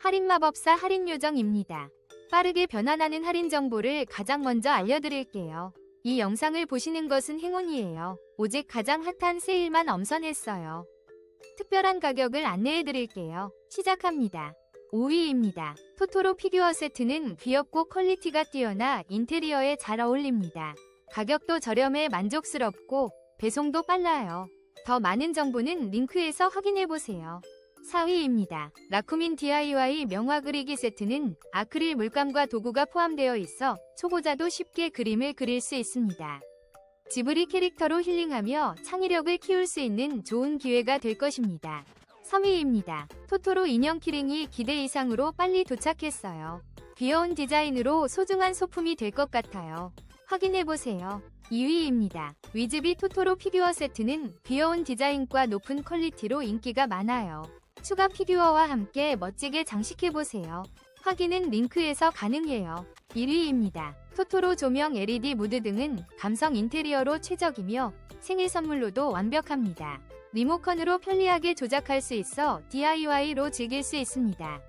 할인마법사 할인요정입니다. 빠르게 변환하는 할인 정보를 가장 먼저 알려드릴게요. 이 영상을 보시는 것은 행운이에요. 오직 가장 핫한 세일만 엄선했어요. 특별한 가격을 안내해드릴게요. 시작합니다. 5위입니다. 토토로 피규어 세트는 귀엽고 퀄리티가 뛰어나 인테리어에 잘 어울립니다. 가격도 저렴해 만족스럽고 배송도 빨라요. 더 많은 정보는 링크에서 확인해보세요. 4위입니다. 라쿠민 DIY 명화 그리기 세트는 아크릴 물감과 도구가 포함되어 있어 초보자도 쉽게 그림을 그릴 수 있습니다. 지브리 캐릭터로 힐링하며 창의력을 키울 수 있는 좋은 기회가 될 것입니다. 3위입니다. 토토로 인형 키링이 기대 이상으로 빨리 도착했어요. 귀여운 디자인으로 소중한 소품이 될 것 같아요. 확인해보세요. 2위입니다. 위즈비 토토로 피규어 세트는 귀여운 디자인과 높은 퀄리티로 인기가 많아요. 추가 피규어와 함께 멋지게 장식해보세요. 확인은 링크에서 가능해요. 1위입니다. 토토로 조명 LED 무드 등은 감성 인테리어로 최적이며 생일 선물로도 완벽합니다. 리모컨으로 편리하게 조작할 수 있어 DIY로 즐길 수 있습니다.